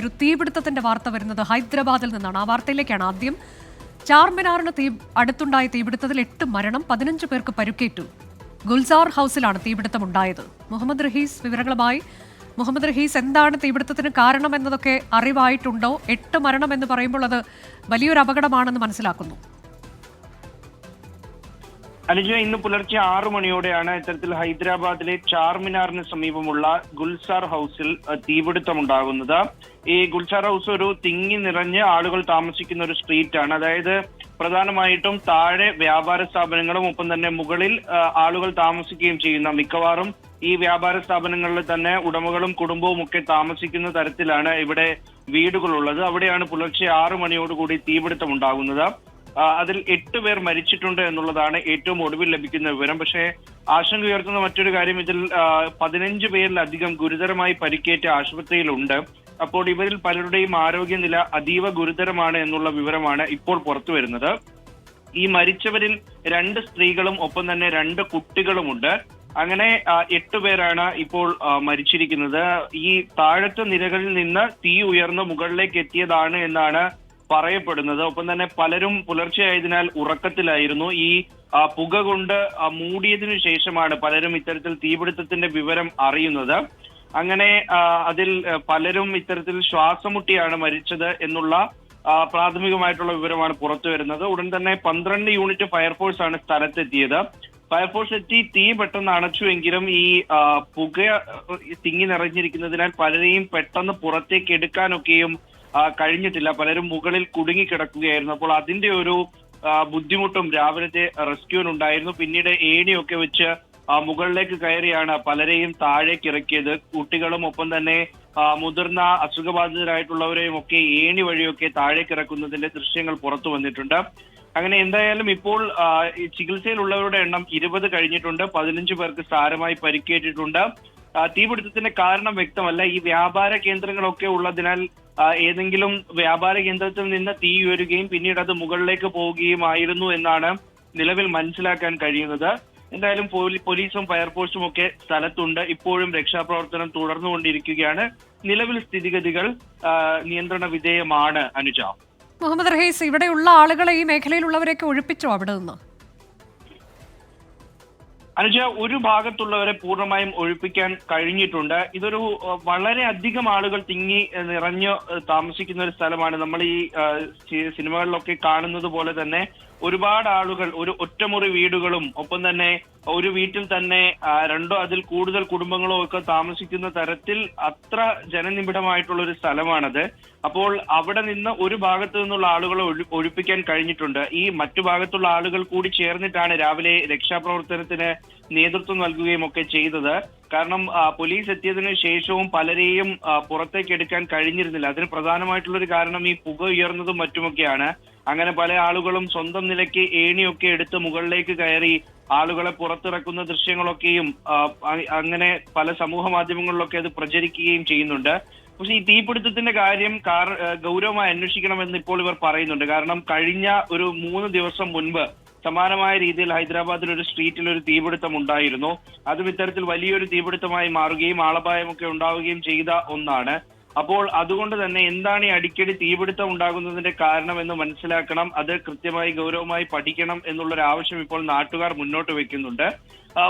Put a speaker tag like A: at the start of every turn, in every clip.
A: ഒരു തീപിടുത്തത്തിന്റെ വാർത്ത വരുന്നത് ഹൈദരാബാദിൽ നിന്നാണ്. ആ വാർത്തയിലേക്കാണ് ആദ്യം. ചാർമിനാറിന് തീ അടുത്തുണ്ടായ തീപിടുത്തത്തിൽ എട്ട് മരണം പതിനഞ്ച് പേർക്ക് പരുക്കേറ്റു. ഗുൽസാർ ഹൗസിലാണ് തീപിടുത്തം ഉണ്ടായത് മുഹമ്മദ് റഹീസ് വിവരങ്ങളുമായി. മുഹമ്മദ് റഹീസ് എന്താണ് തീപിടുത്തത്തിന് കാരണം എന്നതൊക്കെ അറിവായിട്ടുണ്ടോ? എട്ട് മരണം എന്ന് പറയുമ്പോൾ അത് വലിയൊരു അപകടമാണെന്ന് മനസ്സിലാക്കുന്നു.
B: അനുജ ഇന്ന് പുലർച്ചെ ആറു മണിയോടെയാണ് ഇത്തരത്തിൽ ഹൈദരാബാദിലെ ചാർമിനാറിന് സമീപമുള്ള ഗുൽസാർ ഹൗസിൽ തീപിടുത്തമുണ്ടാകുന്നത്. ഈ ഗുൽസാർ ഹൗസ് ഒരു തിങ്ങി നിറഞ്ഞ് ആളുകൾ താമസിക്കുന്ന ഒരു സ്ട്രീറ്റ് ആണ് അതായത് പ്രധാനമായിട്ടും താഴെ വ്യാപാര സ്ഥാപനങ്ങളും ഒപ്പം തന്നെ മുകളിൽ ആളുകൾ താമസിക്കുകയും ചെയ്യുന്ന മിക്കവാറും ഈ വ്യാപാര സ്ഥാപനങ്ങളിൽ തന്നെ ഉടമകളും കുടുംബവും ഒക്കെ താമസിക്കുന്ന തരത്തിലാണ് ഇവിടെ വീടുകളുള്ളത്. അവിടെയാണ് പുലർച്ചെ ആറു മണിയോടുകൂടി തീപിടുത്തം ഉണ്ടാകുന്നത് അതിൽ എട്ട് പേർ മരിച്ചിട്ടുണ്ട് എന്നുള്ളതാണ് ഏറ്റവും ഒടുവിൽ ലഭിക്കുന്ന വിവരം. പക്ഷേ ആശങ്ക ഉയർത്തുന്ന മറ്റൊരു കാര്യം ഇതിൽ പതിനഞ്ച് പേരിലധികം ഗുരുതരമായി പരിക്കേറ്റ ആശുപത്രിയിലുണ്ട്. അപ്പോൾ ഇവരിൽ പലരുടെയും ആരോഗ്യനില അതീവ ഗുരുതരമാണ് എന്നുള്ള വിവരമാണ് ഇപ്പോൾ പുറത്തു വരുന്നത്. ഈ മരിച്ചവരിൽ രണ്ട് സ്ത്രീകളും ഒപ്പം തന്നെ രണ്ട് കുട്ടികളുമുണ്ട്. അങ്ങനെ എട്ട് പേരാണ് ഇപ്പോൾ മരിച്ചിരിക്കുന്നത്. ഈ താഴത്തെ നിരകളിൽ നിന്ന് തീ ഉയർന്ന് മുകളിലേക്ക് എത്തിയതാണ് എന്നാണ് പറയപ്പെടുന്നത്. ഒപ്പം തന്നെ പലരും പുലർച്ചെയായതിനാൽ ഉറക്കത്തിലായിരുന്നു. ഈ പുക കൊണ്ട് മൂടിയതിനു ശേഷമാണ് പലരും ഇത്തരത്തിൽ തീപിടുത്തത്തിന്റെ വിവരം അറിയുന്നത്. അങ്ങനെ അതിൽ പലരും ഇത്തരത്തിൽ ശ്വാസമുട്ടിയാണ് മരിച്ചത് എന്നുള്ള പ്രാഥമികമായിട്ടുള്ള വിവരമാണ് പുറത്തു വരുന്നത്. ഉടൻ തന്നെ പന്ത്രണ്ട് യൂണിറ്റ് ഫയർഫോഴ്സ് ആണ് സ്ഥലത്തെത്തിയത്. ഫയർഫോഴ്സ് എത്തി തീ പെട്ടെന്ന് അണച്ചുവെങ്കിലും ഈ പുക തിങ്ങി നിറഞ്ഞിരിക്കുന്നതിനാൽ പലരെയും പെട്ടെന്ന് പുറത്തേക്ക് എടുക്കാനൊക്കെയും കഴിഞ്ഞിട്ടില്ല. പലരും മുകളിൽ കുടുങ്ങി കിടക്കുകയായിരുന്നു അപ്പോൾ അതിന്റെ ഒരു ബുദ്ധിമുട്ടും രാവിലത്തെ റെസ്ക്യൂവിനുണ്ടായിരുന്നു. പിന്നീട് ഏണിയൊക്കെ വെച്ച് മുകളിലേക്ക് കയറിയാണ് പലരെയും താഴേക്ക് ഇറക്കിയത് കുട്ടികളും ഒപ്പം തന്നെ മുതിർന്ന അസുഖബാധിതരായിട്ടുള്ളവരെയും ഒക്കെ ഏണി വഴിയൊക്കെ താഴേക്ക് ഇറക്കുന്നതിന്റെ ദൃശ്യങ്ങൾ പുറത്തു വന്നിട്ടുണ്ട്. അങ്ങനെ എന്തായാലും ഇപ്പോൾ ചികിത്സയിലുള്ളവരുടെ എണ്ണം ഇരുപത് കഴിഞ്ഞിട്ടുണ്ട്. പതിനഞ്ച് പേർക്ക് സാരമായി പരിക്കേറ്റിട്ടുണ്ട്. തീപിടുത്തത്തിന്റെ കാരണം വ്യക്തമല്ല. ഈ വ്യാപാര കേന്ദ്രങ്ങളൊക്കെ ഉള്ളതിനാൽ ഏതെങ്കിലും വ്യാപാര കേന്ദ്രത്തിൽ നിന്ന് തീ ഉയരുകയും പിന്നീട് അത് മുകളിലേക്ക് പോവുകയുമായിരുന്നു എന്നാണ് നിലവിൽ മനസ്സിലാക്കാൻ കഴിയുന്നത്. എന്തായാലും പോലീസും ഫയർഫോഴ്സും ഒക്കെ സ്ഥലത്തുണ്ട്. ഇപ്പോഴും രക്ഷാപ്രവർത്തനം തുടർന്നുകൊണ്ടിരിക്കുകയാണ്. നിലവിൽ സ്ഥിതിഗതികൾ നിയന്ത്രണ വിധേയമാണ് അനുജ.
A: മുഹമ്മദ് റഹീസ് ഇവിടെയുള്ള ആളുകളെ ഈ മേഖലയിലുള്ളവരെയൊക്കെ ഒഴിപ്പിച്ചോ അവിടെ നിന്ന്?
B: അനുജ ഒരു ഭാഗത്തുള്ളവരെ പൂർണമായും ഒഴിപ്പിക്കാൻ കഴിഞ്ഞിട്ടുണ്ട്. ഇതൊരു വളരെ അധികം ആളുകൾ തിങ്ങി നിറഞ്ഞു താമസിക്കുന്ന ഒരു സ്ഥലമാണ്. നമ്മൾ ഈ സിനിമകളിലൊക്കെ കാണുന്നത് പോലെ തന്നെ ഒരുപാട് ആളുകൾ ഒരു ഒറ്റമുറി വീടുകളും ഒപ്പം തന്നെ ഒരു വീട്ടിൽ തന്നെ രണ്ടോ അതിൽ കൂടുതൽ കുടുംബങ്ങളോ ഒക്കെ താമസിക്കുന്ന തരത്തിൽ അത്ര ജനനിബിഡമായിട്ടുള്ള ഒരു സ്ഥലമാണത്. അപ്പോൾ അവിടെ നിന്ന് ഒരു ഭാഗത്തു നിന്നുള്ള ആളുകളെ ഒഴി- ഒഴിപ്പിക്കാൻ കഴിഞ്ഞിട്ടുണ്ട്. ഈ മറ്റു ഭാഗത്തുള്ള ആളുകൾ കൂടി ചേർന്നിട്ടാണ് രാവിലെ രക്ഷാപ്രവർത്തനത്തിന് നേതൃത്വം നൽകുകയും ഒക്കെ ചെയ്തത്. കാരണം പോലീസ് എത്തിയതിന് ശേഷവും പലരെയും പുറത്തേക്ക് എടുക്കാൻ കഴിഞ്ഞിരുന്നില്ല. അതിന് പ്രധാനമായിട്ടുള്ള ഒരു കാരണം ഈ പുക ഉയർന്നതും മറ്റുമൊക്കെയാണ്. അങ്ങനെ പല ആളുകളും സ്വന്തം നിലയ്ക്ക് ഏണിയൊക്കെ എടുത്ത് മുകളിലേക്ക് കയറി ആളുകളെ പുറത്തിറക്കുന്ന ദൃശ്യങ്ങളൊക്കെയും അങ്ങനെ പല സമൂഹ മാധ്യമങ്ങളിലൊക്കെ അത് പ്രചരിക്കുകയും ചെയ്യുന്നുണ്ട്. പക്ഷെ ഈ തീപിടുത്തത്തിന്റെ കാര്യം ഗൗരവമായി അന്വേഷിക്കണമെന്ന് ഇപ്പോൾ ഇവർ പറയുന്നുണ്ട്. കാരണം കഴിഞ്ഞ ഒരു മൂന്ന് ദിവസം മുൻപ് സമാനമായ രീതിയിൽ ഹൈദരാബാദിൽ ഒരു സ്ട്രീറ്റിൽ ഒരു തീപിടുത്തം ഉണ്ടായിരുന്നു. അതും ഇത്തരത്തിൽ വലിയൊരു തീപിടുത്തമായി മാറുകയും ആളപായമൊക്കെ ഉണ്ടാവുകയും ചെയ്ത ഒന്നാണ്. അപ്പോൾ അതുകൊണ്ട് തന്നെ എന്താണ് ഈ അടിക്കടി തീപിടുത്തം ഉണ്ടാകുന്നതിന്റെ കാരണം എന്ന് മനസ്സിലാക്കണം. അത് കൃത്യമായി ഗൗരവമായി പഠിക്കണം എന്നുള്ളൊരു ആവശ്യം ഇപ്പോൾ നാട്ടുകാർ മുന്നോട്ട് വെക്കുന്നുണ്ട്.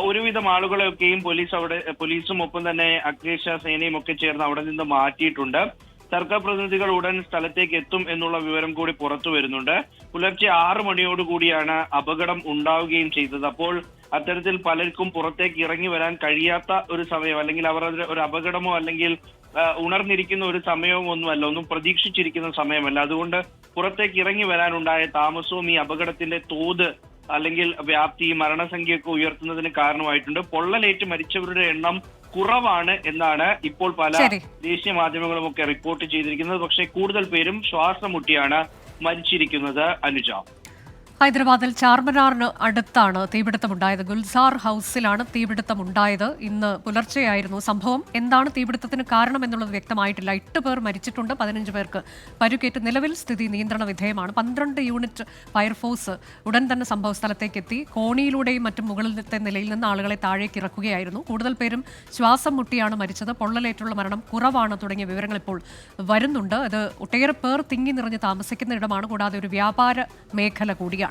B: ഒരുവിധം ആളുകളെയൊക്കെയും പോലീസ് അവിടെ പോലീസും ഒപ്പം തന്നെ അഗ്നിരക്ഷാ സേനയും ഒക്കെ ചേർന്ന് അവിടെ നിന്ന് മാറ്റിയിട്ടുണ്ട്. സർക്കാർ പ്രതിനിധികൾ ഉടൻ സ്ഥലത്തേക്ക് എത്തും എന്നുള്ള വിവരം കൂടി പുറത്തു വരുന്നുണ്ട്. പുലർച്ചെ ആറ് മണിയോടുകൂടിയാണ് അപകടം ഉണ്ടാവുകയും ചെയ്തത്. അപ്പോൾ അത്തരത്തിൽ പലർക്കും പുറത്തേക്ക് ഇറങ്ങി വരാൻ കഴിയാത്ത ഒരു സമയം അല്ലെങ്കിൽ അവർ ഒരു അപകടമോ അല്ലെങ്കിൽ ഉണർന്നിരിക്കുന്ന ഒരു സമയവും ഒന്നുമല്ല. ഒന്നും പ്രതീക്ഷിച്ചിരിക്കുന്ന സമയമല്ല. അതുകൊണ്ട് പുറത്തേക്ക് ഇറങ്ങി വരാനുണ്ടായ താമസവും ഈ അപകടത്തിന്റെ തോത് അല്ലെങ്കിൽ വ്യാപ്തി മരണസംഖ്യയൊക്കെ ഉയർത്തുന്നതിന് കാരണമായിട്ടുണ്ട്. പൊള്ളലേറ്റ് മരിച്ചവരുടെ എണ്ണം കുറവാണ് എന്നാണ് ഇപ്പോൾ പല. ദേശീയ മാധ്യമങ്ങളും ഒക്കെ റിപ്പോർട്ട് ചെയ്തിരിക്കുന്നത്. പക്ഷേ കൂടുതൽ പേരും ശ്വാസം മുട്ടിയാണ് മരിച്ചിരിക്കുന്നത്. അനുജ.
A: ഹൈദരാബാദിൽ ചാർമിനാറിന് അടുത്താണ് തീപിടുത്തമുണ്ടായത്. ഗുൽസാർ ഹൗസിലാണ് തീപിടുത്തമുണ്ടായത്. ഇന്ന് പുലർച്ചെയായിരുന്നു സംഭവം. എന്താണ് തീപിടുത്തത്തിന് കാരണം എന്നുള്ളത് വ്യക്തമായിട്ടില്ല. എട്ട് പേർ മരിച്ചിട്ടുണ്ട്. പതിനഞ്ച് പേർക്ക് പരുക്കേറ്റ് നിലവിൽ സ്ഥിതി നിയന്ത്രണ വിധേയമാണ്. പന്ത്രണ്ട് യൂണിറ്റ് ഫയർഫോഴ്സ് ഉടൻ തന്നെ സംഭവ സ്ഥലത്തേക്ക് എത്തി കോണിയിലൂടെയും മറ്റും മുകളിലത്തെ നിലയിൽ നിന്ന് ആളുകളെ താഴേക്ക് ഇറക്കുകയായിരുന്നു. കൂടുതൽ പേരും ശ്വാസം മുട്ടിയാണ് മരിച്ചത്. പൊള്ളലേറ്റുള്ള മരണം കുറവാണ് തുടങ്ങിയ വിവരങ്ങൾ ഇപ്പോൾ വരുന്നുണ്ട്. അത് ഒട്ടേറെ പേർ തിങ്ങി നിറഞ്ഞ് താമസിക്കുന്ന ഇടമാണ്. കൂടാതെ ഒരു വ്യാപാര മേഖല കൂടിയാണ്.